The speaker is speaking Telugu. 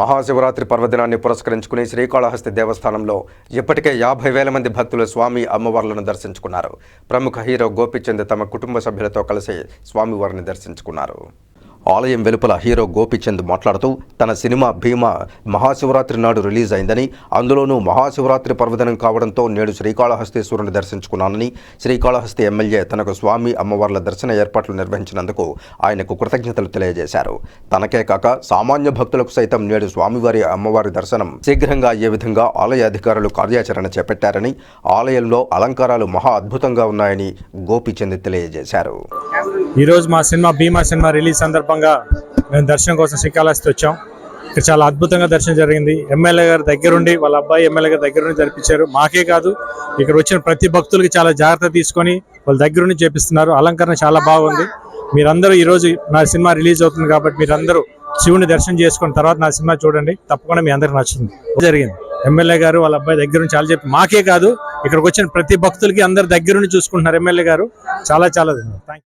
మహాశివరాత్రి పర్వదినాన్ని పురస్కరించుకుని శ్రీకాళహస్తి దేవస్థానంలో ఇప్పటికే యాభై వేల మంది భక్తులు స్వామి అమ్మవార్లను దర్శించుకున్నారు. ప్రముఖ హీరో గోపిచంద్ తమ కుటుంబ సభ్యులతో కలిసి స్వామివారిని దర్శించుకున్నారు. ఆలయం వెలుపల హీరో గోపిచంద్ మాట్లాడుతూ తన సినిమా భీమా మహాశివరాత్రి నాడు రిలీజ్ అయిందని అందులోనూ మహాశివరాత్రి పర్వదినం కావడంతో నేడు శ్రీకాళహస్తీశ్వరుని దర్శించుకున్నానని శ్రీకాళహస్తి ఎమ్మెల్యే తనకు స్వామి అమ్మవార్ల దర్శన ఏర్పాట్లు నిర్వహించినందుకు ఆయనకు కృతజ్ఞతలు తెలియజేశారు. తనకే కాక సామాన్య భక్తులకు సైతం నేడు స్వామివారి అమ్మవారి దర్శనం శీఘ్రంగా అయ్యే విధంగా ఆలయ అధికారులు కార్యాచరణ చేపట్టారని ఆలయంలో అలంకారాలు మహా అద్భుతంగా ఉన్నాయని గోపిచంద్ తెలియజేశారు. ఈరోజు మా సినిమా భీమా సినిమా రిలీజ్ సందర్భంగా మేము దర్శనం కోసం శ్రీకాళహస్తి వచ్చాం. ఇక్కడ చాలా అద్భుతంగా దర్శనం జరిగింది. ఎమ్మెల్యే గారి దగ్గరుండి వాళ్ళ అబ్బాయి ఎమ్మెల్యే గారి దగ్గరుండి జరిపించారు. మాకే కాదు ఇక్కడ వచ్చిన ప్రతి భక్తులకి చాలా జాగ్రత్త తీసుకొని వాళ్ళ దగ్గరుండి చేపిస్తున్నారు. అలంకరణ చాలా బాగుంది. మీరందరూ ఈరోజు నా సినిమా రిలీజ్ అవుతుంది కాబట్టి మీరందరూ శివుని దర్శనం చేసుకున్న తర్వాత నా సినిమా చూడండి. తప్పకుండా మీ అందరికి నచ్చుతుంది. జరిగింది. ఎమ్మెల్యే గారు వాళ్ళ అబ్బాయి దగ్గర నుంచి చాలా చెప్పి మాకే కాదు ఇక్కడికి వచ్చిన ప్రతి భక్తులకి అందరు దగ్గరుండి చూసుకుంటున్నారు ఎమ్మెల్యే గారు. చాలా చాలా థ్యాంక్